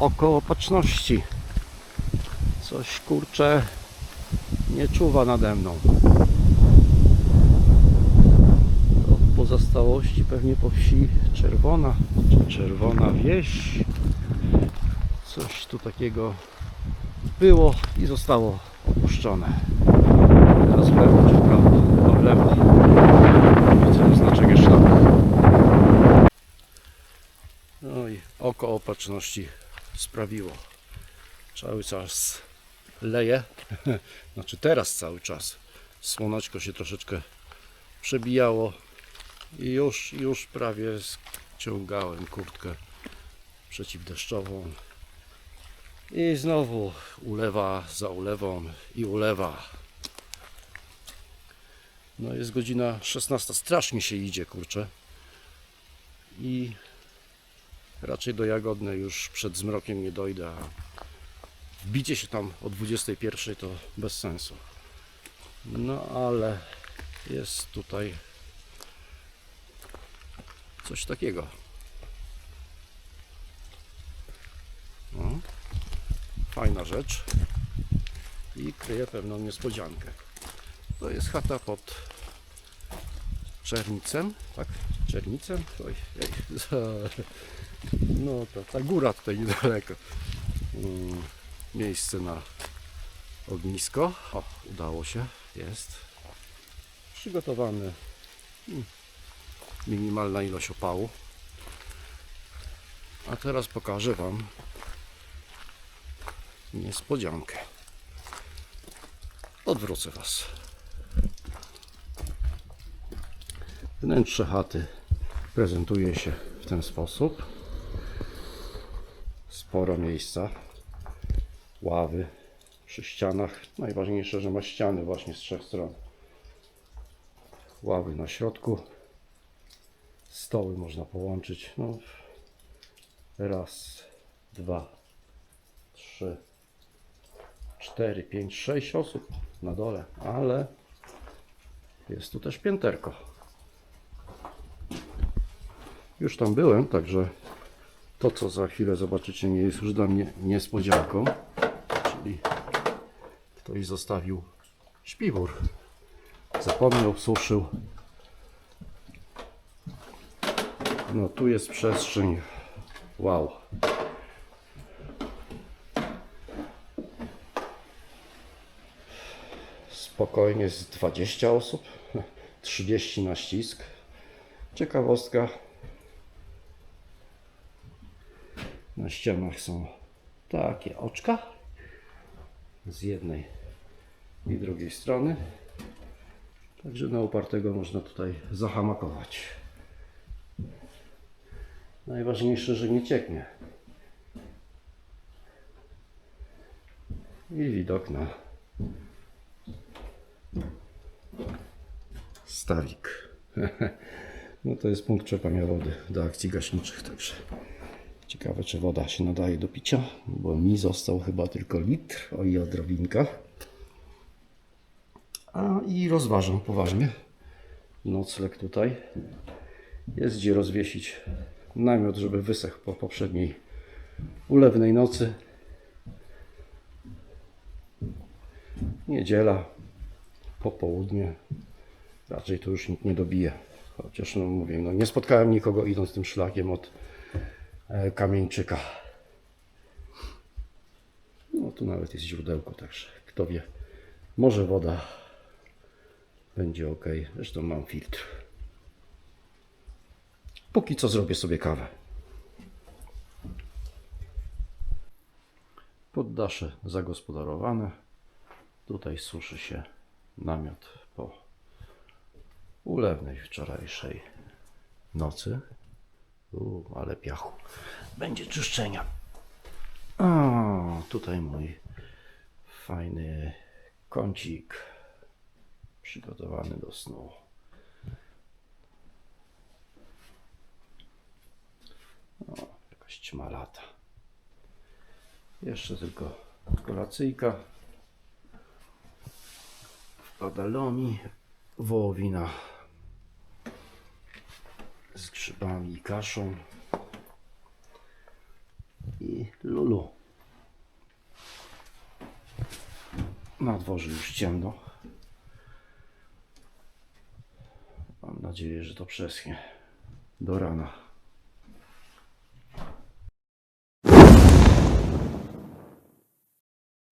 oko opatrzności. Coś kurczę nie czuwa nade mną. Od pozostałości pewnie po wsi czerwona, czy czerwona wieś. Coś tu takiego było i zostało opuszczone. Teraz lewo czy w prawo? No i oko opatrzności sprawiło. Cały czas leje. Znaczy teraz cały czas. Słoneczko się troszeczkę przebijało i już, już prawie ściągałem kurtkę przeciwdeszczową. I znowu ulewa za ulewą i ulewa. No jest godzina 16. Strasznie się idzie, kurczę. I raczej do Jagodnej już przed zmrokiem nie dojdę. A wbicie się tam o 21 to bez sensu. No ale jest tutaj coś takiego. No, fajna rzecz i kryje pewną niespodziankę. To jest chata pod Czernicem, tak? Czernicem? Oj, ej, no to ta góra tutaj niedaleko. Mm, Miejsce na ognisko. O, udało się, jest. Przygotowany. mm, Minimalna ilość opału. A teraz pokażę Wam niespodziankę. Odwrócę Was. Wnętrze chaty prezentuje się w ten sposób. Sporo miejsca, ławy przy ścianach. Najważniejsze, że ma ściany właśnie z trzech stron. Ławy na środku. Stoły można połączyć. No, raz, dwa, trzy, cztery, pięć, sześć osób na dole, ale jest tu też pięterko. Już tam byłem, także to, co za chwilę zobaczycie, nie jest już dla mnie niespodzianką. Czyli ktoś zostawił śpiwór. Zapomniał, suszył. No tu jest przestrzeń. Wow. Spokojnie z 20 osób. 30 na ścisk. Ciekawostka. Na ścianach są takie oczka z jednej i drugiej strony. Także na upartego można tutaj zahamakować. Najważniejsze, że nie cieknie. I widok na stawik. No to jest punkt czerpania wody do akcji gaśniczych, także ciekawe czy woda się nadaje do picia, bo mi został chyba tylko litr, o i odrobinka. A i rozważam poważnie nocleg tutaj. Jest gdzie rozwiesić namiot, żeby wysechł po poprzedniej ulewnej nocy. Niedziela, popołudnie. Raczej to już nikt nie dobije. Chociaż no mówię, no nie spotkałem nikogo idąc tym szlakiem od Kamieńczyka. No tu nawet jest źródełko, także kto wie. Może woda będzie ok. Zresztą mam filtr. Póki co zrobię sobie kawę. Poddasze zagospodarowane. Tutaj suszy się namiot po ulewnej wczorajszej nocy. U, ale piachu. Będzie czyszczenia. A, tutaj mój fajny kącik przygotowany do snu. O, jakaś ćma lata. Jeszcze tylko kolacyjka. Padalomi, wołowina z grzybami i kaszą. Lulu. Na dworze już ciemno. Mam nadzieję, że to przeschnie do rana.